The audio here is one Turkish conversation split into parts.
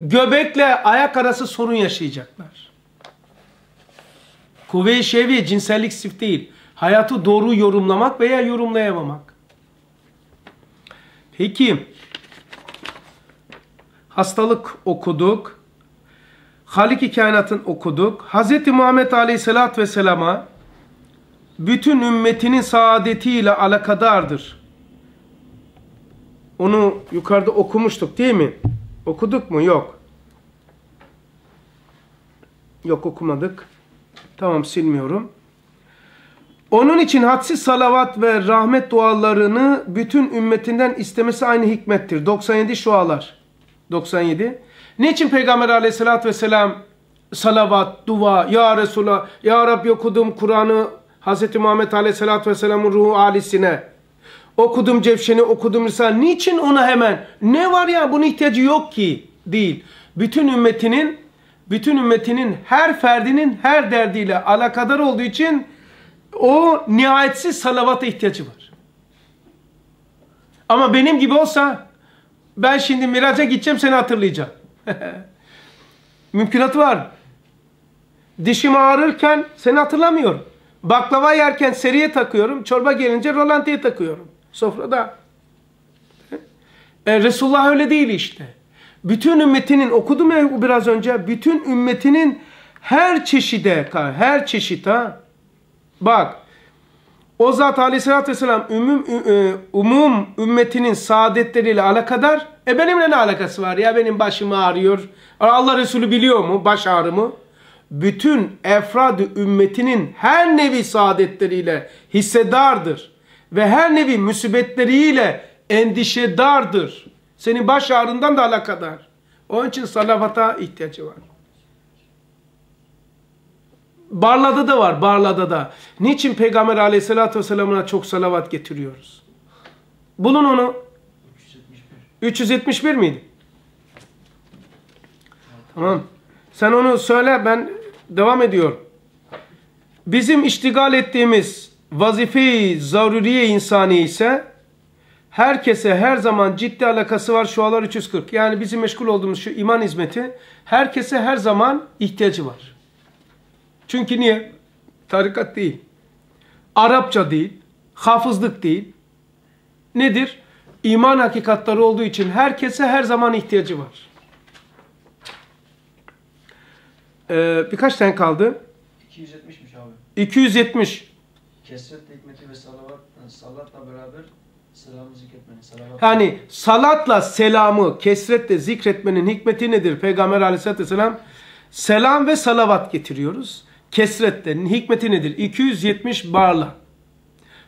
göbekle ayak arası sorun yaşayacaklar. Kuvve-i şevi cinsellik sif değil. Hayatı doğru yorumlamak veya yorumlayamamak. Peki hastalık okuduk. Halik-i okuduk. Hz. Muhammed Aleyhisselatü Vesselam'a bütün ümmetinin saadetiyle alakadardır. Onu yukarıda okumuştuk değil mi? Okuduk mu? Yok. Yok okumadık. Tamam silmiyorum. Onun için hadsiz salavat ve rahmet dualarını bütün ümmetinden istemesi aynı hikmettir. 97 şualar. 97. Niçin Peygamber aleyhissalatü vesselam salavat, dua, ya Resulallah, ya Rabbi okudum Kur'an'ı Hz. Muhammed aleyhissalatü vesselamın ruhu alisine, okudum Cevşen'i, okudum Risale. Niçin ona hemen? Ne var ya bunun ihtiyacı yok ki? Değil. Bütün ümmetinin, bütün ümmetinin her ferdinin her derdiyle alakadar olduğu için o nihayetsiz salavata ihtiyacı var. Ama benim gibi olsa ben şimdi miraca gideceğim seni hatırlayacağım. Mümkünatı var. Dişim ağrırken seni hatırlamıyorum. Baklava yerken seriye takıyorum. Çorba gelince rolantiye takıyorum. Sofrada. E, Resulullah öyle değil işte. Bütün ümmetinin okudum ya biraz önce. Bütün ümmetinin her çeşide, her çeşit ha. Bak. O zat aleyhissalatü vesselam umum, e, umum ümmetinin saadetleriyle alakadar. E benimle ne alakası var ya benim başım ağrıyor. Allah Resulü biliyor mu baş ağrımı? Bütün efrad ümmetinin her nevi saadetleriyle hissedardır. Ve her nevi musibetleriyle endişedardır. Senin baş ağrından da alakadar. Onun için salavata ihtiyacı var. Barla'da da var, Barla'da da. Niçin Peygamber aleyhissalatü vesselamına çok salavat getiriyoruz? Bulun onu. 371, 371 miydi? Tamam. Sen onu söyle ben devam ediyorum. Bizim iştigal ettiğimiz vazife-i zaruriye insani ise herkese her zaman ciddi alakası var şualar 340. Yani bizim meşgul olduğumuz şu iman hizmeti herkese her zaman ihtiyacı var. Çünkü niye? Tarikat değil. Arapça değil. Hafızlık değil. Nedir? İman hakikatları olduğu için herkese her zaman ihtiyacı var. Ee, birkaç tane kaldı. 270'miş abi. 270. Kesret hikmeti ve salavat, salatla beraber selamı zikretmenin. Salavat. Yani salatla selamı kesretle zikretmenin hikmeti nedir? Peygamber aleyhissalatü vesselam selam ve salavat getiriyoruz. Kesretle hikmeti nedir? 270 barla.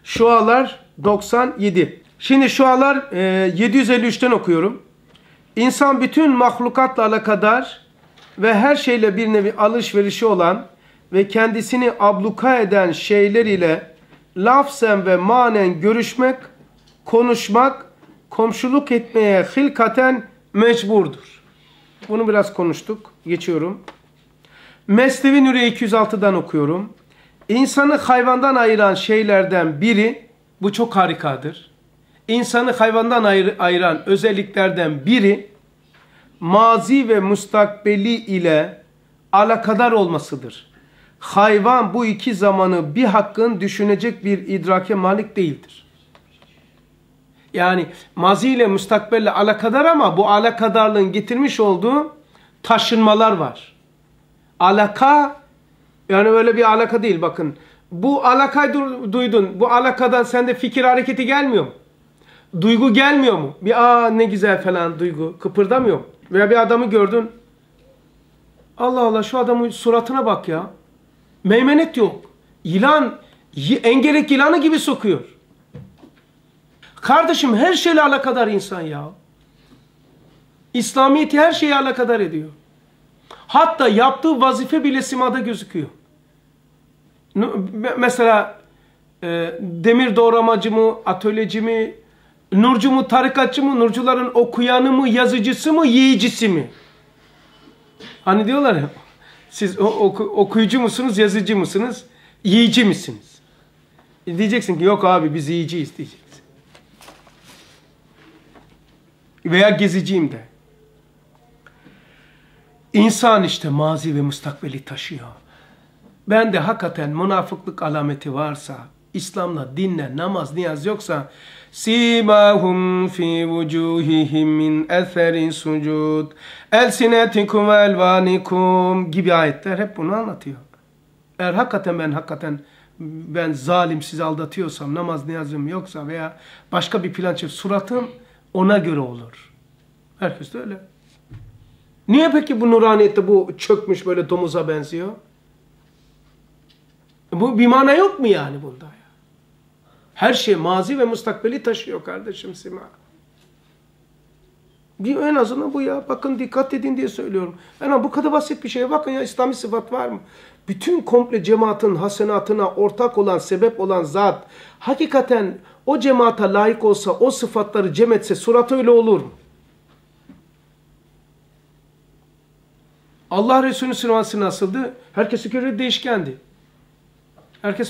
Şualar 97. Şimdi şualar e, 753'ten okuyorum. İnsan bütün mahlukatla alakadar ve her şeyle bir nevi alışverişi olan ve kendisini abluka eden şeyler ile lafzen ve manen görüşmek, konuşmak, komşuluk etmeye hilkaten mecburdur. Bunu biraz konuştuk. Geçiyorum. Mesnevi Nuri 206'dan okuyorum. İnsanı hayvandan ayıran şeylerden biri, bu çok harikadır. İnsanı hayvandan ayır, ayıran özelliklerden biri, mazi ve mustakbeli ile alakadar olmasıdır. Hayvan bu iki zamanı bir hakkın düşünecek bir idrake malik değildir. Yani mazi ile mustakbelle alakadar ama bu alakadarlığın getirmiş olduğu taşınmalar var. Alaka yani öyle bir alaka değil bakın. Bu alakayı duydun. Bu alakadan sende fikir hareketi gelmiyor mu? Duygu gelmiyor mu? Bir aa ne güzel falan duygu kıpırdamıyor mu? Veya bir adamı gördün. Allah Allah şu adamın suratına bak ya. Meymenet yok. Yılan engerek yılanı gibi sokuyor. Kardeşim her şeyle alakadar insan ya. İslamiyeti her şeye alakadar ediyor. Hatta yaptığı vazife bile simada gözüküyor. Mesela e, demir doğramacı mı, atölyeci mi, nurcu mu, tarikatçı mı, nurcuların okuyanı mı, yazıcısı mı, yiyicisi mi? Hani diyorlar ya, siz oku, okuyucu musunuz, yazıcı mısınız, yiyici misiniz? E diyeceksin ki yok abi biz yiyiciyiz diyeceksin. Veya geziciyim de. İnsan işte mazi ve mustakbeli taşıyor. Ben de hakikaten münafıklık alameti varsa, İslam'la, dinle, namaz, niyaz yoksa Simahum fi vucuhihim min eseri sucud Elsinetikum elvanikum gibi ayetler hep bunu anlatıyor. Eğer hakikaten ben hakikaten ben zalim sizi aldatıyorsam, namaz niyazım yoksa veya başka bir plan çift suratım ona göre olur. Herkes de öyle. Niye peki bu nuraniyette bu çökmüş böyle domuza benziyor? Bu bir mana yok mu yani bunda? Her şey mazi ve mustakbeli taşıyor kardeşim Sima. Bir en azından bu ya. Bakın dikkat edin diye söylüyorum. Yani bu kadar basit bir şeye bakın ya İslami sıfat var mı? Bütün komple cemaatin hasenatına ortak olan, sebep olan zat hakikaten o cemaata layık olsa, o sıfatları cem etse surat öyle olur mu? Allah Resulü sırası nasıldı? Herkese göre değişkendi. Herkes